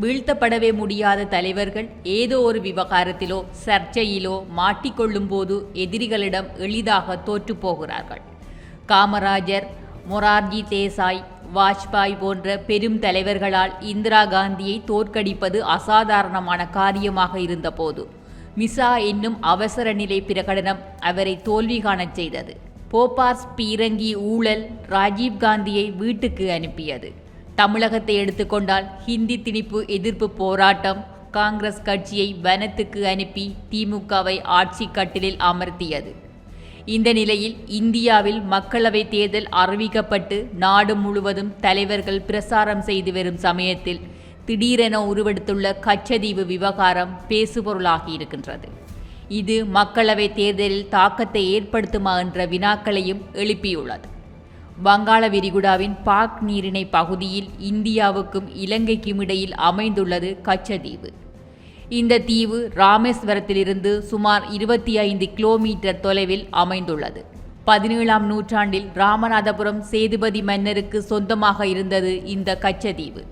வீழ்த்தப்படவே முடியாத தலைவர்கள் ஏதோ ஒரு விவகாரத்திலோ சர்ச்சையிலோ மாட்டிக்கொள்ளும் போது எதிரிகளிடம் எளிதாக தோற்றுப் போகிறார்கள். காமராஜர் மொரார்ஜி தேசாய் வாஜ்பாய் போன்ற பெரும் தலைவர்களால் இந்திரா காந்தியை தோற்கடிப்பது அசாதாரணமான காரியமாக இருந்தபோது மிசா என்னும் அவசர நிலை பிரகடனம் அவரை தோல்வி காணச் செய்தது. போபார்ஸ் பீரங்கி ஊழல் ராஜீவ் காந்தியை வீட்டுக்கு அனுப்பியது. தமிழகத்தை எடுத்துக்கொண்டால் ஹிந்தி திணிப்பு எதிர்ப்பு போராட்டம். காங்கிரஸ் கட்சியை வனத்துக்கு அனுப்பி திமுகவை ஆட்சி கட்டிலில் அமர்த்தியது. இந்த நிலையில் இந்தியாவில் மக்களவைத் தேர்தல் அறிவிக்கப்பட்டு நாடு முழுவதும் தலைவர்கள் பிரசாரம் செய்து வரும் சமயத்தில் திடீரென உருவெடுத்துள்ள கச்சதீவு விவகாரம் பேசுபொருளாகி இருக்கின்றது இது மக்களவைத் தேர்தலில் தாக்கத்தை ஏற்படுத்துமா என்ற வினாக்களையும் எழுப்பியுள்ளது. வங்காள விரிகுடாவின் பாக் நீரிணை பகுதியில் இந்தியாவுக்கும் இலங்கைக்கும் இடையில் அமைந்துள்ளது கச்சதீவு இந்த தீவு ராமேஸ்வரத்திலிருந்து சுமார் இருபத்தி ஐந்து கிலோமீட்டர் தொலைவில் அமைந்துள்ளது. பதினேழாம் நூற்றாண்டில் ராமநாதபுரம் சேதுபதி மன்னருக்கு சொந்தமாக இருந்தது இந்த கச்சதீவு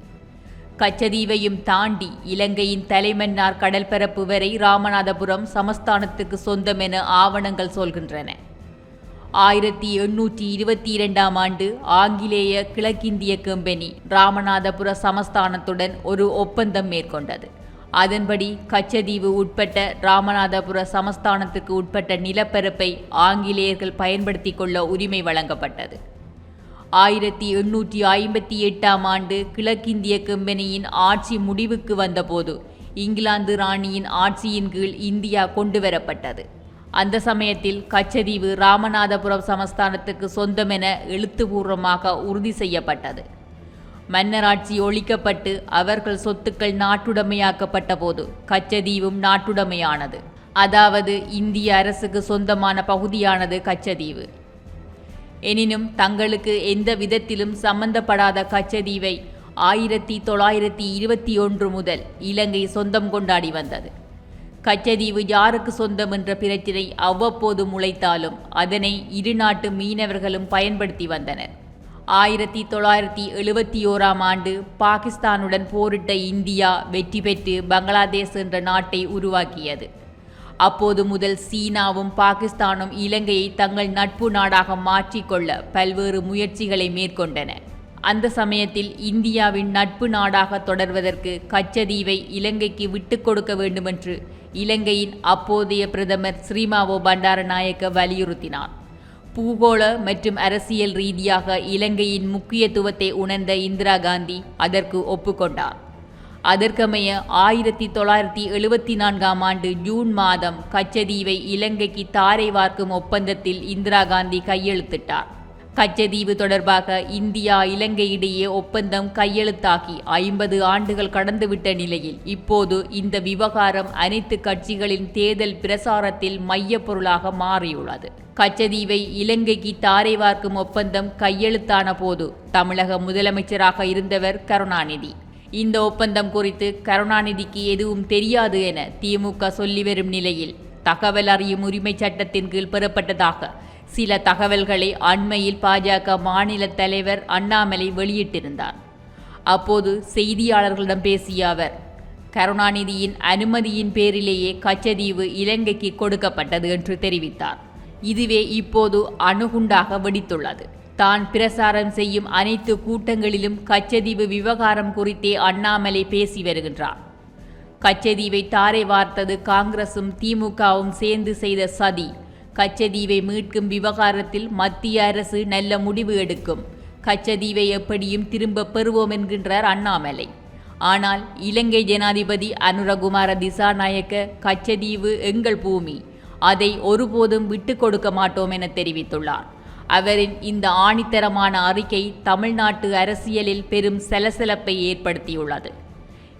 கச்சதீவையும் தாண்டி இலங்கையின் தலைமன்னார் கடற்பரப்பு வரை ராமநாதபுரம் சமஸ்தானத்துக்கு சொந்தம் என ஆவணங்கள் சொல்கின்றன. ஆயிரத்தி எண்ணூற்றி இருபத்தி இரண்டாம் ஆண்டு ஆங்கிலேய கிழக்கிந்திய கம்பெனி ராமநாதபுர சமஸ்தானத்துடன் ஒரு ஒப்பந்தம் மேற்கொண்டது. அதன்படி கச்சதீவு உட்பட்ட ராமநாதபுர சமஸ்தானத்துக்கு உட்பட்ட நிலப்பரப்பை ஆங்கிலேயர்கள் பயன்படுத்தி கொள்ள உரிமை வழங்கப்பட்டது. ஆயிரத்தி எண்ணூற்றி ஐம்பத்தி எட்டாம் ஆண்டு கிழக்கிந்திய கம்பெனியின் ஆட்சி முடிவுக்கு வந்தபோது இங்கிலாந்து ராணியின் ஆட்சியின் கீழ் இந்தியா கொண்டுவரப்பட்டது. அந்த சமயத்தில் கச்சதீவு ராமநாதபுரம் சமஸ்தானத்துக்கு சொந்தமென எழுத்துப்பூர்வமாக உறுதி செய்யப்பட்டது. மன்னராட்சி ஒழிக்கப்பட்டு அவர்கள் சொத்துக்கள் நாட்டுடைமையாக்கப்பட்ட போது கச்சதீவும் நாட்டுடைமையானது. அதாவது இந்திய அரசுக்கு சொந்தமான பகுதியானது கச்சதீவு. எனினும் தங்களுக்கு எந்த விதத்திலும் சம்பந்தப்படாத கச்சதீவை ஆயிரத்தி தொள்ளாயிரத்தி இருபத்தி ஒன்று முதல் இலங்கை சொந்தம் கொண்டாடி வந்தது. கச்சதீவு யாருக்கு சொந்தம் என்ற பிரச்சினை அவ்வப்போது முளைத்தாலும் அதனை இரு நாட்டு மீனவர்களும் பயன்படுத்தி வந்தனர். ஆயிரத்தி தொள்ளாயிரத்தி எழுபத்தி ஓராம் ஆண்டு பாகிஸ்தானுடன் போரிட்ட இந்தியா வெற்றி பெற்று பங்களாதேஷ் என்ற நாட்டை உருவாக்கியது. அப்போது முதல் சீனாவும் பாகிஸ்தானும் இலங்கையை தங்கள் நட்பு நாடாக மாற்றிக்கொள்ள பல்வேறு முயற்சிகளை மேற்கொண்டன. அந்த சமயத்தில் இந்தியாவின் நட்பு நாடாக தொடர்வதற்கு கச்சதீவை இலங்கைக்கு விட்டு கொடுக்க வேண்டுமென்று இலங்கையின் அப்போதைய பிரதமர் ஸ்ரீமாவோ பண்டாரநாயக்க வலியுறுத்தினார். பூகோள மற்றும் அரசியல் ரீதியாக இலங்கையின் முக்கியத்துவத்தை உணர்ந்த இந்திரா காந்தி அதற்கு ஒப்புக்கொண்டார். அதற்கமைய ஆயிரத்தி தொள்ளாயிரத்தி எழுபத்தி நான்காம் ஆண்டு ஜூன் மாதம் கச்சதீவை இலங்கைக்கு தாரை வார்க்கும் ஒப்பந்தத்தில் இந்திரா காந்தி கையெழுத்திட்டார். கச்சதீவு தொடர்பாக இந்தியா இலங்கை இடையே ஒப்பந்தம் கையெழுத்தாகி ஐம்பது ஆண்டுகள் கடந்துவிட்ட நிலையில் இப்போது இந்த விவகாரம் அனைத்து கட்சிகளின் தேர்தல் பிரசாரத்தில் மையப்பொருளாக மாறியுள்ளது. கச்சதீவை இலங்கைக்கு தாரை வார்க்கும் ஒப்பந்தம் கையெழுத்தான போது தமிழக முதலமைச்சராக இருந்தவர் கருணாநிதி. இந்த ஒப்பந்தம் குறித்து கருணாநிதிக்கு எதுவும் தெரியாது என திமுக சொல்லி வரும் நிலையில் தகவல் அறியும் உரிமை சட்டத்தின் கீழ் பெறப்பட்டதாக சில தகவல்களை அண்மையில் பாஜக மாநில தலைவர் அண்ணாமலை வெளியிட்டிருந்தார். அப்போது செய்தியாளர்களிடம் பேசிய அவர் கருணாநிதியின் அனுமதியின் பேரிலேயே கச்சதீவு இலங்கைக்கு கொடுக்கப்பட்டது என்று தெரிவித்தார். இதுவே இப்போது அணுகுண்டாக வெடித்துள்ளது. தான் பிரசாரம் செய்யும் அனைத்து கூட்டங்களிலும் கச்சதீவு விவகாரம் குறித்தே அண்ணாமலை பேசி வருகின்றார். கச்சதீவை தாரை வார்த்தது காங்கிரசும் திமுகவும் சேர்ந்து செய்த சதி கச்சதீவை மீட்கும் விவகாரத்தில் மத்திய அரசு நல்ல முடிவு எடுக்கும். கச்சதீவை எப்படியும் திரும்ப பெறுவோம் என்கின்றார் அண்ணாமலை. ஆனால் இலங்கை ஜனாதிபதி அனுரகுமார திசாநாயக்க கச்சதீவு எங்கள் பூமி. அதை ஒருபோதும் விட்டு கொடுக்க மாட்டோம் என தெரிவித்துள்ளார். அவரின் இந்த ஆணித்தரமான அறிக்கை தமிழ்நாட்டு அரசியலில் பெரும் சலசலப்பை ஏற்படுத்தியுள்ளது.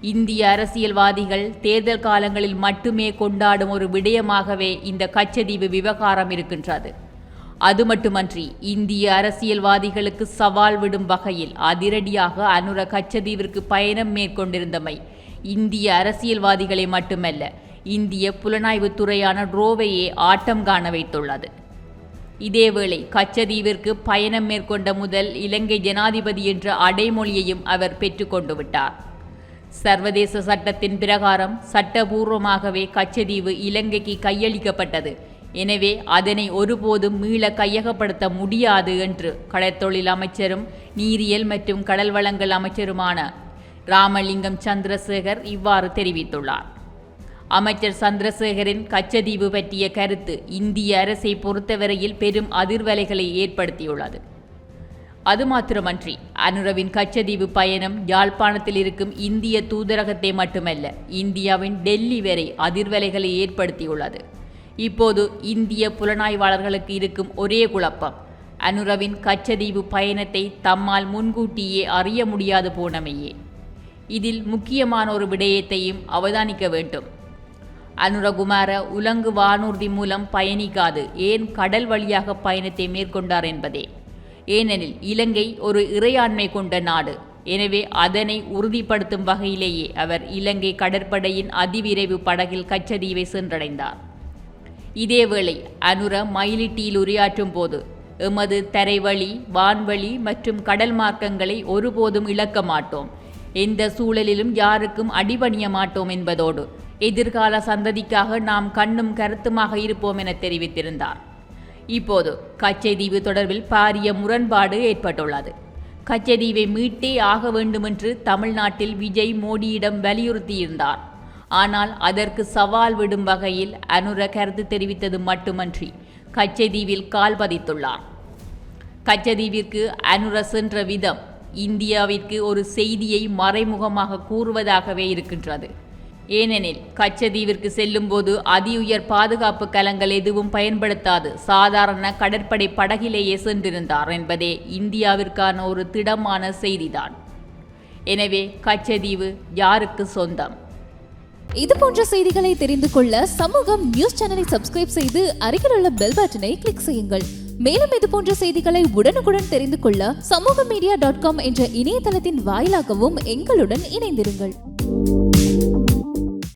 இந்திய அரசியல்வாதிகள் தேர்தல் காலங்களில் மட்டுமே கொண்டாடும் ஒரு விடயமாகவே இந்த கச்சதீவு விவகாரம் இருக்கின்றது. அது மட்டுமன்றி இந்திய அரசியல்வாதிகளுக்கு சவால் விடும் வகையில் அதிரடியாக அனுர கச்சதீவிற்கு பயணம் மேற்கொண்டிருந்தமை இந்திய அரசியல்வாதிகளை மட்டுமல்ல இந்திய புலனாய்வுத் துறையான ரோவையே ஆட்டம் காண வைத்துள்ளது. இதேவேளை கச்சதீவிற்கு பயணம் மேற்கொண்ட முதல் இலங்கை ஜனாதிபதி என்ற அடைமொழியையும் அவர் பெற்றுக்கொண்டு விட்டார். சர்வதேச சட்டத்தின் பிரகாரம் சட்டபூர்வமாகவே கச்சதீவு இலங்கைக்கு கையளிக்கப்பட்டது. எனவே அதனை ஒருபோதும் மீள கையகப்படுத்த முடியாது என்று கடற்தொழில் அமைச்சரும் நீரியல் மற்றும் கடல் வளங்கள் அமைச்சருமான ராமலிங்கம் சந்திரசேகர் இவ்வாறு தெரிவித்துள்ளார். அமைச்சர் சந்திரசேகரின் கச்சதீவு பற்றிய கருத்து இந்திய அரசை பொறுத்தவரையில் பெரும் அதிர்வலைகளை ஏற்படுத்தியுள்ளது. அது மாத்திரமன்றி அனுரவின் கச்சதீவு பயணம் யாழ்ப்பாணத்தில் இருக்கும் இந்திய தூதரகத்தை மட்டுமல்ல இந்தியாவின் டெல்லி வரை அதிர்வலைகளை ஏற்படுத்தியுள்ளது. இப்போது இந்திய புலனாய்வாளர்களுக்கு இருக்கும் ஒரே குழப்பம் அனுரவின் கச்சதீவு பயணத்தை தம்மால் முன்கூட்டியே அறிய முடியாது போனமையே. இதில் முக்கியமான ஒரு விடயத்தையும் அவதானிக்க வேண்டும். அனுரகுமார உலங்கு வானூர்தி மூலம் பயணிக்காது ஏன் கடல் வழியாக பயணத்தை மேற்கொண்டார் என்பதே. ஏனெனில் இலங்கை ஒரு இறையாண்மை கொண்ட நாடு. எனவே அதனை உறுதிப்படுத்தும் வகையிலேயே அவர் இலங்கை கடற்படையின் அதிவிரைவு படகில் கச்சதீவை சென்றடைந்தார். இதேவேளை அனுர மயிலிட்டியில் உரையாற்றும் போது எமது தரைவழி வான்வழி மற்றும் கடல் மார்க்கங்களை ஒருபோதும் இழக்க மாட்டோம். எந்த சூழலிலும் யாருக்கும் அடிபணிய மாட்டோம் என்பதோடு எதிர்கால சந்ததிக்காக நாம் கண்ணும் கருத்துமாக இருப்போம் என தெரிவித்திருந்தார். இப்போது கச்சைதீவு தொடர்பில் பாரிய முரண்பாடு ஏற்பட்டுள்ளது. கச்சைதீவை மீட்டே ஆக வேண்டுமென்று தமிழ்நாட்டில் விஜய் மோடியிடம் வலியுறுத்தியிருந்தார். ஆனால் அதற்கு சவால் விடும் வகையில் அனுர கருத்து தெரிவித்தது மட்டுமன்றி கச்சைதீவில் கால் பதித்துள்ளார். கச்சதீவிற்கு அனுர சென்ற விதம் இந்தியாவிற்கு ஒரு செய்தியை மறைமுகமாக கூறுவதாகவே இருக்கின்றது. ஏனெனில் கச்சதீவிற்கு செல்லும்போது அதிஉயர் பாதுகாப்பு கலங்கள் எதுவும் பயன்படுத்தாது. சாதாரண கடற்படை படகிலேயே சென்றிருந்தார் என்பதே இந்தியாவிற்கான ஒரு திடமான செய்திதான். எனவே கச்சதீவு யாருக்கு சொந்தம்? இது போன்ற செய்திகளை தெரிந்து கொள்ள சமூகம் நியூஸ் சேனலை சப்ஸ்கிரைப் செய்து அருகில் உள்ள பெல் பட்டனை கிளிக் செய்யுங்கள். மேலும் இது போன்ற செய்திகளை உடனுக்குடன் தெரிந்து கொள்ள சமூக மீடியா டாட் காம் என்ற இணையதளத்தின் வாயிலாகவும் எங்களுடன் இணைந்திருங்கள்.